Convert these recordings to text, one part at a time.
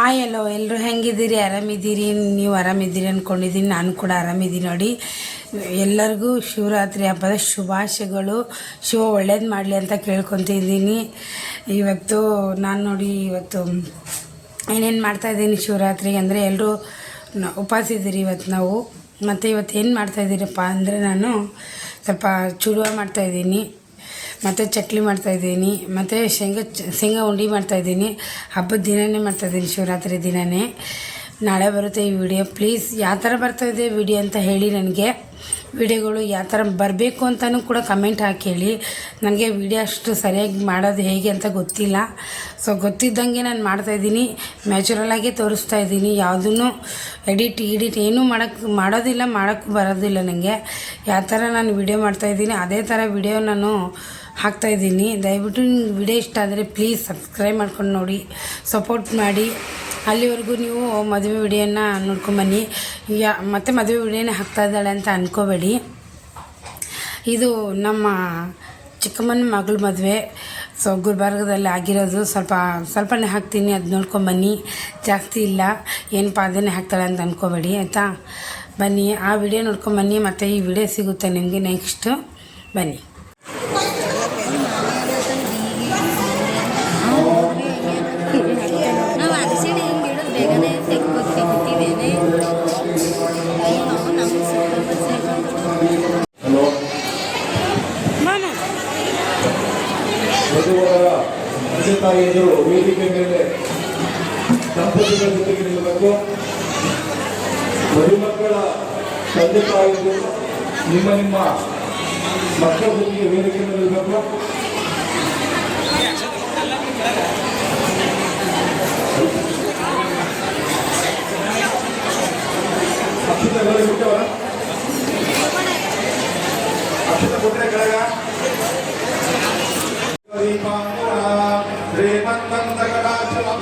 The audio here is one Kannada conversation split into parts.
ಹಾಯ್ ಎಲ್ಲೋ ಎಲ್ಲರೂ ಹೆಂಗಿದ್ದೀರಿ? ಆರಾಮಿದ್ದೀರಿ? ನೀವು ಆರಾಮಿದ್ದೀರಿ ಅಂದ್ಕೊಂಡಿದ್ದೀನಿ ನಾನು ಕೂಡ ಆರಾಮಿದ್ದೀನಿ ನೋಡಿ. ಎಲ್ಲರಿಗೂ ಶಿವರಾತ್ರಿ ಹಬ್ಬದ ಶುಭಾಶಯಗಳು. ಶಿವ ಒಳ್ಳೇದು ಮಾಡಲಿ ಅಂತ ಕೇಳ್ಕೊತಿದ್ದೀನಿ ಇವತ್ತು ನಾನು ನೋಡಿ ಇವತ್ತು ಏನೇನು ಮಾಡ್ತಾಯಿದ್ದೀನಿ ಶಿವರಾತ್ರಿಗೆ ಅಂದರೆ ಎಲ್ಲರೂ ಉಪವಾಸ ಇದ್ದೀರಿ ಇವತ್ತು ನಾವು. ಮತ್ತು ಇವತ್ತು ಏನು ಮಾಡ್ತಾಯಿದ್ದೀರಪ್ಪ ಅಂದರೆ ನಾನು ಸ್ವಲ್ಪ ಚುಡುವ ಮಾಡ್ತಾಯಿದ್ದೀನಿ ಮತ್ತು ಚಕ್ಲಿ ಮಾಡ್ತಾಯಿದ್ದೀನಿ ಮತ್ತು ಶೇಂಗಾ ಶೇಂಗಾ ಉಂಡೆ ಮಾಡ್ತಾಯಿದ್ದೀನಿ ಹಬ್ಬದ ದಿನವೇ ಮಾಡ್ತಾಯಿದ್ದೀನಿ ಶಿವರಾತ್ರಿ ದಿನವೇ ನಾಳೆ ಬರುತ್ತೆ ಈ ವಿಡಿಯೋ. ಪ್ಲೀಸ್ ಯಾವ ಥರ ಬರ್ತಾಯಿದೆ ವಿಡಿಯೋ ಅಂತ ಹೇಳಿ ನನಗೆ. ವಿಡಿಯೋಗಳು ಯಾವ ಥರ ಬರಬೇಕು ಅಂತಲೂ ಕೂಡ ಕಮೆಂಟ್ ಹಾಕಿ ಹೇಳಿ. ನನಗೆ ವಿಡಿಯೋ ಅಷ್ಟು ಸರಿಯಾಗಿ ಮಾಡೋದು ಹೇಗೆ ಅಂತ ಗೊತ್ತಿಲ್ಲ. ಸೊ ಗೊತ್ತಿದ್ದಂಗೆ ನಾನು ಮಾಡ್ತಾಯಿದ್ದೀನಿ ನ್ಯಾಚುರಲಾಗಿ ತೋರಿಸ್ತಾ ಇದ್ದೀನಿ. ಯಾವುದೂ ಎಡಿಟ್ ಗಿಡಿಟ್ ಏನೂ ಮಾಡೋಕ್ಕೆ ಮಾಡೋದಿಲ್ಲ, ಮಾಡೋಕ್ಕೂ ಬರೋದಿಲ್ಲ ನನಗೆ ಯಾವ ಥರ ನಾನು ವಿಡಿಯೋ ಮಾಡ್ತಾಯಿದ್ದೀನಿ ಅದೇ ಥರ ವಿಡಿಯೋ ನಾನು ಹಾಕ್ತಾಯಿದ್ದೀನಿ ದಯವಿಟ್ಟು ನಿಮ್ಗೆ ವಿಡಿಯೋ ಇಷ್ಟ ಆದರೆ ಪ್ಲೀಸ್ ಸಬ್ಸ್ಕ್ರೈಬ್ ಮಾಡ್ಕೊಂಡು ನೋಡಿ. ಸಪೋರ್ಟ್ ಮಾಡಿ. ಅಲ್ಲಿವರೆಗೂ ನೀವು ಮದುವೆ ವಿಡಿಯೋನ ನೋಡ್ಕೊಂಬನ್ನಿ. ಯಾ, ಮತ್ತೆ ಮದುವೆ ವಿಡಿಯೋನೇ ಹಾಕ್ತಾ ಇದ್ದಾಳೆ ಅಂತ ಅಂದ್ಕೋಬೇಡಿ ಇದು ನಮ್ಮ ಚಿಕ್ಕಮ್ಮನ ಮಗಳ ಮದುವೆ. ಸೊ ಗುಲ್ಬರ್ಗದಲ್ಲಿ ಆಗಿರೋದು. ಸ್ವಲ್ಪ, ಸ್ವಲ್ಪನೇ ಹಾಕ್ತೀನಿ. ಅದು ನೋಡ್ಕೊಂಬನ್ನಿ. ಜಾಸ್ತಿ ಇಲ್ಲ. ಏನಪ್ಪ ಅದನ್ನೇ ಹಾಕ್ತಾಳೆ ಅಂತ ಅಂದ್ಕೋಬೇಡಿ ಆಯಿತಾ? ಬನ್ನಿ. ಆ ವಿಡಿಯೋ ನೋಡ್ಕೊಂಬನ್ನಿ. ಮತ್ತು ಈ ವಿಡಿಯೋ ಸಿಗುತ್ತೆ ನಿಮಗೆ ನೆಕ್ಸ್ಟು ಬನ್ನಿ. ತಾಯಿಯರು ವೇದಿಕೆ ಮೇಲೆ ದಂಪತಿಗಳ ಜೊತೆಗೆ ನಿಲ್ಲಬೇಕು. ಮರಿಮಕ್ಕಳ ತಂದೆ ತಾಯಿಗಳು ನಿಮ್ಮ ನಿಮ್ಮ ಮಕ್ಕಳ ಜೊತೆಗೆ ವೇದಿಕೆ ಮೇಲೆ ನಿಲ್ಲಬೇಕು. ಅಕ್ಷತೆ ಎಲ್ಲ ಬಿಟ್ಟವರ ಅಕ್ಷತೆ ಕೊಟ್ಟರೆ ಕೆಳಗ?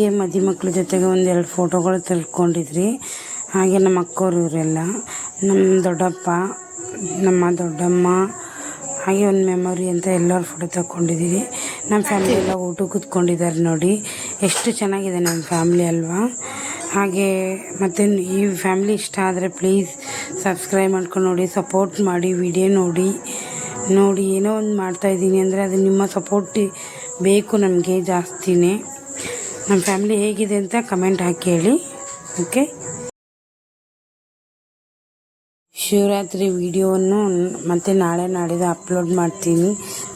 ಹಾಗೆ ಮದಿ ಮಕ್ಳ ಜೊತೆಗೆ ಒಂದೆರಡು ಫೋಟೋಗಳು ತೆಗೆದುಕೊಂಡಿದ್ರಿ ಹಾಗೆ ನಮ್ಮ ಅಕ್ಕೋರು ಇವರೆಲ್ಲ. ನಮ್ಮ ದೊಡ್ಡಪ್ಪ, ನಮ್ಮ ದೊಡ್ಡಮ್ಮ, ಹಾಗೆ ಒಂದು ಮೆಮೊರಿ ಅಂತ ಎಲ್ಲರೂ ಫೋಟೋ ತಗೊಂಡಿದ್ದೀವಿ ನಮ್ಮ ಫ್ಯಾಮಿಲಿ ಎಲ್ಲ ಊಟ ಕೂತ್ಕೊಂಡಿದ್ದಾರೆ ನೋಡಿ. ಎಷ್ಟು ಚೆನ್ನಾಗಿದೆ ನಮ್ಮ ಫ್ಯಾಮ್ಲಿ ಅಲ್ವಾ. ಹಾಗೆ ಮತ್ತು ಈ ಫ್ಯಾಮ್ಲಿ ಇಷ್ಟ ಆದರೆ ಪ್ಲೀಸ್ ಸಬ್ಸ್ಕ್ರೈಬ್ ಮಾಡ್ಕೊಂಡು ನೋಡಿ ಸಪೋರ್ಟ್ ಮಾಡಿ ವಿಡಿಯೋ ನೋಡಿ. ನೋಡಿ ಏನೋ ಒಂದು ಮಾಡ್ತಾಯಿದ್ದೀನಿ ಅಂದರೆ ಅದು ನಿಮ್ಮ ಸಪೋರ್ಟ್ ಬೇಕು ನಮಗೆ ಜಾಸ್ತಿನೇ. ನಮ್ಮ ಫ್ಯಾಮಿಲಿ ಹೇಗಿದೆ ಅಂತ ಕಮೆಂಟ್ ಹಾಕಿ ಹೇಳಿ, ಓಕೆ? ಶಿವರಾತ್ರಿ ವಿಡಿಯೋವನ್ನು ಮತ್ತೆ ನಾಳೆ ನಾಡಿದ ಅಪ್ಲೋಡ್ ಮಾಡ್ತೀನಿ.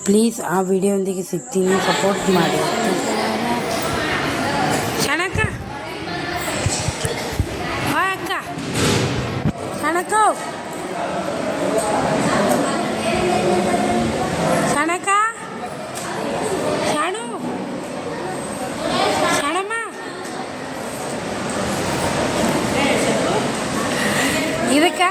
ಪ್ಲೀಸ್ ಆ ವಿಡಿಯೋದೊಂದಿಗೆ ಸಿಗ್ತೀನಿ. ಸಪೋರ್ಟ್ ಮಾಡಿ. ഇതൊക്കെ